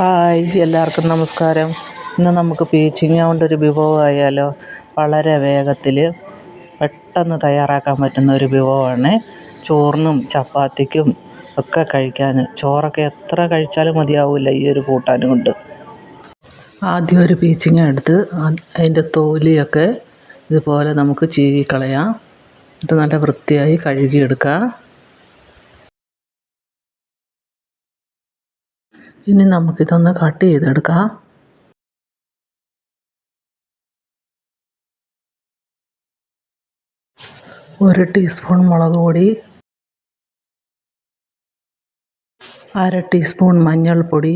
Hi എല്ലാവർക്കും നമസ്കാരം. ഇന്ന് നമുക്ക് പീച്ചിങ്ങ കൊണ്ടൊരു വിഭവമായാലോ? വളരെ വേഗത്തിൽ പെട്ടെന്ന് തയ്യാറാക്കാൻ പറ്റുന്ന ഒരു വിഭവമാണ്. ചോറിനും ചപ്പാത്തിക്കും ഒക്കെ കഴിക്കാൻ ചോറൊക്കെ എത്ര കഴിച്ചാലും മതിയാവില്ല ഈ ഒരു കൂട്ടാൻ കൊണ്ട്. ആദ്യം ഒരു പീച്ചിങ്ങ എടുത്ത് അതിന്റെ തോലിയൊക്കെ ഇതുപോലെ നമുക്ക് ചീകിക്കളയാം. എന്നിട്ട് നല്ല വൃത്തിയായി കഴുകിയെടുക്കാം. ഇനി നമുക്കിതൊന്ന് കട്ട് ചെയ്തെടുക്കാം. ഒരു ടീസ്പൂൺ മുളക് പൊടി അര ടീസ്പൂൺ മഞ്ഞൾപ്പൊടി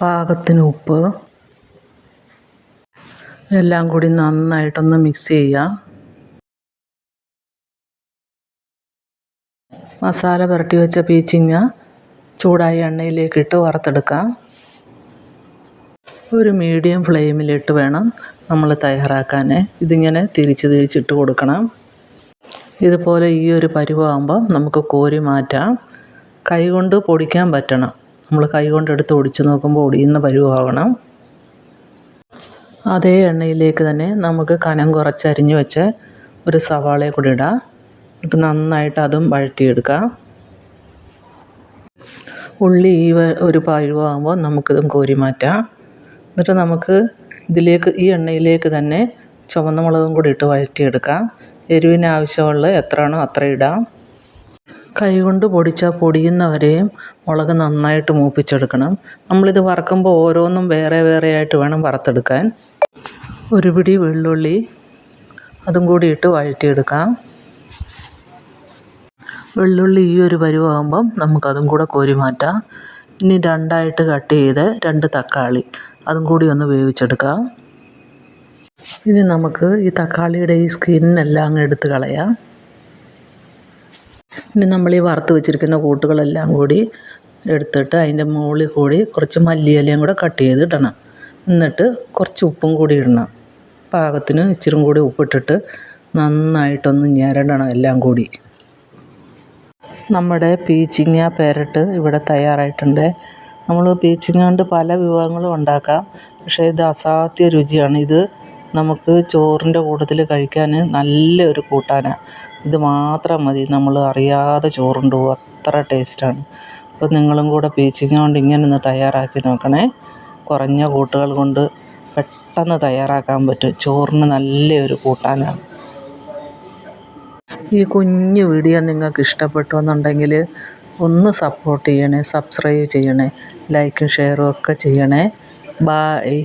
പാകത്തിന് ഉപ്പ് എല്ലാം കൂടി നന്നായിട്ടൊന്ന് മിക്സ് ചെയ്യാം. മസാല പുരട്ടി വെച്ച പീച്ചിങ്ങ ചൂടായ എണ്ണയിലേക്കിട്ട് വറുത്തെടുക്കാം. ഒരു മീഡിയം ഫ്ലെയിമിലിട്ട് വേണം നമ്മൾ തയ്യാറാക്കാൻ. ഇതിങ്ങനെ തിരിച്ച് തിരിച്ചിട്ട് കൊടുക്കണം. ഇതുപോലെ ഈ ഒരു പരുവമാകുമ്പം നമുക്ക് കോരി മാറ്റാം. കൈകൊണ്ട് പൊടിക്കാൻ പറ്റണം. നമ്മൾ കൈകൊണ്ട് എടുത്ത് ഒടിച്ച് നോക്കുമ്പോൾ ഒടിയുന്ന പരിവാകണം. അതേ എണ്ണയിലേക്ക് തന്നെ നമുക്ക് കനം കുറച്ചരിഞ്ഞ് വെച്ച് ഒരു സവാളയെ കൂടി ഇടാം. എന്നിട്ട് നന്നായിട്ട് അതും വഴറ്റിയെടുക്കാം. ഉള്ളി ഈ ഒരു പഴുവാകുമ്പോൾ നമുക്കിതും കോരി മാറ്റാം. എന്നിട്ട് നമുക്ക് ഇതിലേക്ക് ഈ എണ്ണയിലേക്ക് തന്നെ ചുവന്ന മുളകും കൂടി ഇട്ട് വഴറ്റിയെടുക്കാം. എരിവിന് ആവശ്യമുള്ള എത്രയാണോ അത്ര ഇടാം. കൈകൊണ്ട് പൊടിച്ചാൽ പൊടിയുന്നവരെയും മുളക് നന്നായിട്ട് മൂപ്പിച്ചെടുക്കണം. നമ്മളിത് വറക്കുമ്പോൾ ഓരോന്നും വേറെ വേറെ ആയിട്ട് വേണം വറുത്തെടുക്കാൻ. ഒരു പിടി വെള്ളുള്ളി അതും കൂടി ഇട്ട് വഴറ്റിയെടുക്കാം. വെള്ളുള്ളി ഈ ഒരു പരുവാകുമ്പം നമുക്കതും കൂടെ കോരി മാറ്റാം. ഇനി രണ്ടായിട്ട് കട്ട് ചെയ്ത് രണ്ട് തക്കാളി അതും കൂടി ഒന്ന് വേവിച്ചെടുക്കാം. ഇനി നമുക്ക് ഈ തക്കാളിയുടെ ഈ സ്കിന്നെല്ലാം അങ്ങ് എടുത്ത് കളയാം. ഇനി നമ്മൾ ഈ വറുത്ത് വെച്ചിരിക്കുന്ന കൂട്ടുകളെല്ലാം കൂടി എടുത്തിട്ട് അതിന്റെ മുകളിൽ കൂടി കുറച്ച് മല്ലിയിലയും കൂടെ കട്ട് ചെയ്ത് ഇടണം എന്നിട്ട് കുറച്ച് ഉപ്പും കൂടി ഇടണം. പാകത്തിന് ഇച്ചിരി കൂടി ഉപ്പിട്ടിട്ട് നന്നായിട്ടൊന്ന് ഞരണ്ടണം എല്ലാം കൂടി. നമ്മുടെ പീച്ചിങ്ങ പെരട്ട് ഇവിടെ തയ്യാറായിട്ടുണ്ട്. നമ്മൾ പീച്ചിങ്ങ കൊണ്ട് പല വിഭവങ്ങളും ഉണ്ടാക്കാം. പക്ഷേ ഇത് അസാധ്യ രുചിയാണ്. ഇത് നമുക്ക് ചോറിന്റെ കൂട്ടത്തിൽ കഴിക്കാൻ നല്ലൊരു കൂട്ടാനാണ് ഇത് മാത്രം മതി. നമ്മൾ അറിയാതെ ചോറുണ്ട്? അത്ര ടേസ്റ്റാണ്. അപ്പോൾ നിങ്ങളും കൂടെ പീച്ചിങ്ങ കൊണ്ട് ഇങ്ങനെ ഒന്ന് തയ്യാറാക്കി നോക്കണേ. കുറഞ്ഞ കൂട്ടുകൾ കൊണ്ട് പെട്ടെന്ന് തയ്യാറാക്കാൻ പറ്റും. ചോറിന് നല്ലൊരു കൂട്ടാനാണ്. ഈ കുഞ്ഞു വീഡിയോ നിങ്ങൾക്ക് ഇഷ്ടപ്പെട്ടു എന്നുണ്ടെങ്കിൽ ഒന്ന് സപ്പോർട്ട് ചെയ്യണേ സബ്സ്ക്രൈബ് ചെയ്യണേ ലൈക്കും ഷെയറും ഒക്കെ ചെയ്യണേ. ബായ്